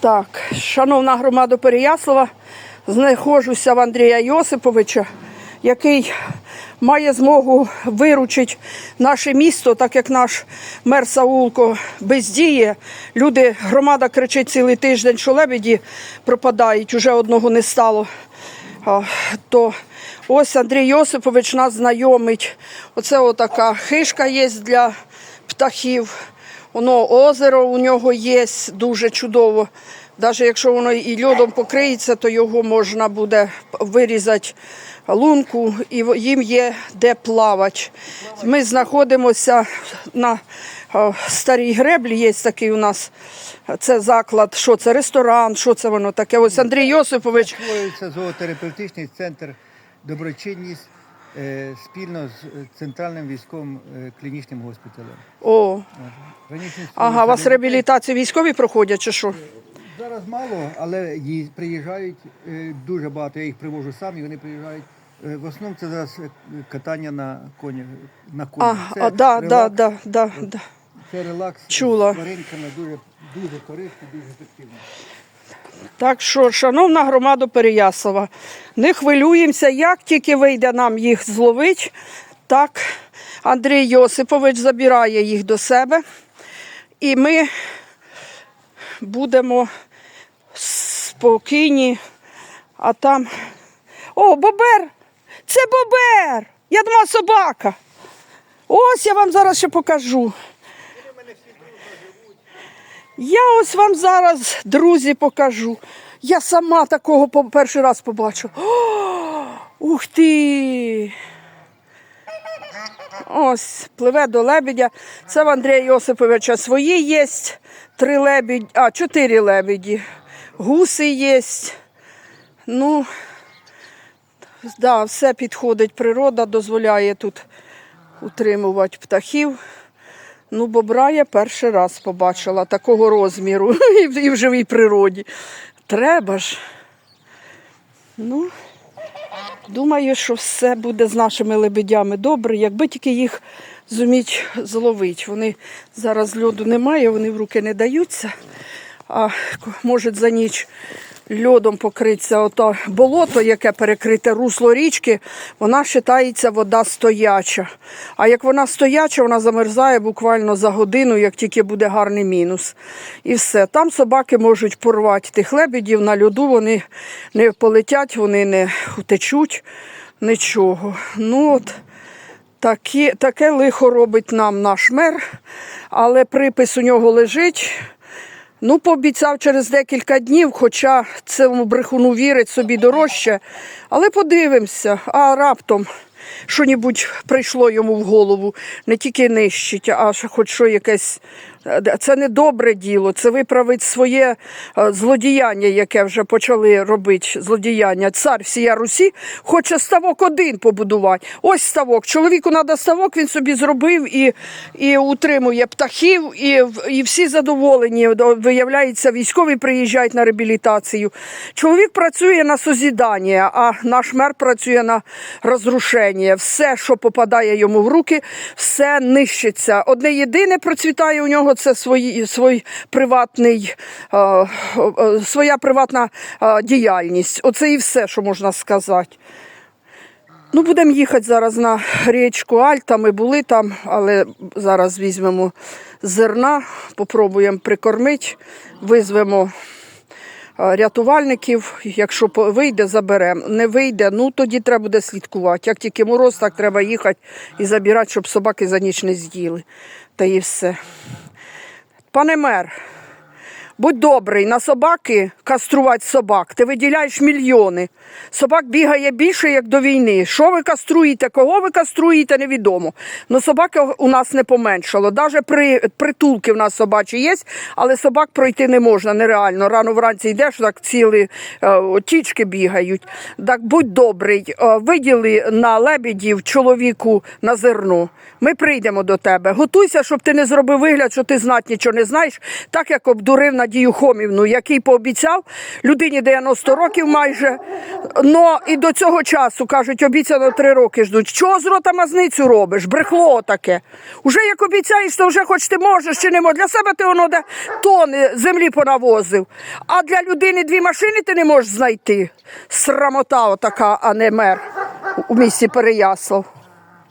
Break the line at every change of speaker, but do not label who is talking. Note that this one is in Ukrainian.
Так, шановна громада Переяслава, знаходжуся в Андрія Йосиповича, який має змогу виручити наше місто, так як наш мер Саулко бездіє. Люди, громада кричить цілий тиждень, що лебеді пропадають, уже одного не стало. То ось Андрій Йосипович нас знайомить. Оце отака хишка є для птахів. Воно озеро у нього є дуже чудово. Навіть якщо воно і льодом покриється, то його можна буде вирізати лунку, і їм є де плавати. Ми знаходимося на е, старій греблі, є такий у нас це заклад, що це ресторан, що це воно таке. Ось Андрій Йосипович.
Створюється зоотерапевтичний центр доброчинність спільно з е, центральним військовим е, клінічним госпіталем.
О,
Раніше
ага, у вас реабілітацію військові проходять чи що?
Зараз мало, але приїжджають е, дуже багато. Я їх привожу сам, і вони приїжджають. Е, В основному це зараз е, катання на коні. На коні.
А,
це,
а да, да, да, да, да.
це релакс
Чула.
з тваринками дуже, дуже корисно, дуже ефективно.
Так що, шановна громада Переяслава, не хвилюємося, як тільки вийде нам їх зловити, так Андрій Йосипович забирає їх до себе. І ми будемо спокійні. А там. О, бобер! Це бобер! Я думала собака. Ось я вам зараз ще покажу. Я ось вам зараз, друзі, покажу. Я сама такого перший раз побачила. О, ух ти! Ось, пливе до лебедя. Це в Андрія Йосиповича свої є. Три лебеді, а, чотири лебеді. Гуси є. Ну, да, все підходить. Природа дозволяє тут утримувати птахів. Ну, бобра я перший раз побачила такого розміру і в, живій природі. Треба ж. Ну, думаю, що все буде з нашими лебедями добре, якби тільки їх зуміть зловити. Вони зараз льоду немає, вони в руки не даються. А може за ніч льодом покриться ото болото, яке перекрите русло річки, вона вважається вода стояча. А як вона стояча, вона замерзає буквально за годину, як тільки буде гарний мінус. І все. Там собаки можуть порвати тих лебедів на льоду, вони не полетять, вони не утечуть, нічого. Ну от. Такі, таке лихо робить нам наш мер, але припис у нього лежить. Ну, пообіцяв через декілька днів, хоча цьому брехуну вірить собі дорожче. Але подивимося, а раптом що нібудь прийшло йому в голову, не тільки нищить, а хоч що якесь. Е, Це не добре діло, це виправить своє е, злодіяння, яке вже почали робити. Злодіяння. Цар всія Русі хоче ставок один побудувати. Ось ставок. Чоловіку треба ставок, він собі зробив і, і утримує птахів, і, і всі задоволені. Виявляється, військові приїжджають на реабілітацію. Чоловік працює на созідання, а наш мер працює на розрушення. Все, що попадає йому в руки, все нищиться. Одне єдине процвітає у нього це свої, свій приватний, е, е, своя приватна е, діяльність. Оце і все, що можна сказати. Ну, будемо їхати зараз на річку Альта. Ми були там, але зараз візьмемо зерна, попробуємо прикормити, визвемо рятувальників. Якщо вийде, заберемо. Не вийде, ну тоді треба буде слідкувати. Як тільки мороз, так треба їхати і забирати, щоб собаки за ніч не з'їли. Та і все. Пане мер, будь добрий, на собаки каструвати собак. Ти виділяєш мільйони. Собак бігає більше, як до війни. Що ви каструєте, кого ви каструєте, невідомо. Ну собаки у нас не поменшало. Навіть при притулки в нас собачі є, але собак пройти не можна, нереально. Рано вранці йдеш, так цілі е, тічки бігають. Так будь добрий, е, виділи на лебедів чоловіку на зерно. Ми прийдемо до тебе. Готуйся, щоб ти не зробив вигляд, що ти знать нічого не знаєш, так як обдурив на Надію Хомівну, який пообіцяв людині 90 років майже. Но і до цього часу кажуть, обіцяно три роки ждуть. Чого з рота мазницю робиш? Брехло таке. Уже як обіцяєш, то вже хоч ти можеш чи не можеш. Для себе ти воно де тони землі понавозив. А для людини дві машини ти не можеш знайти. Срамота отака, а не мер у місті Переяслав.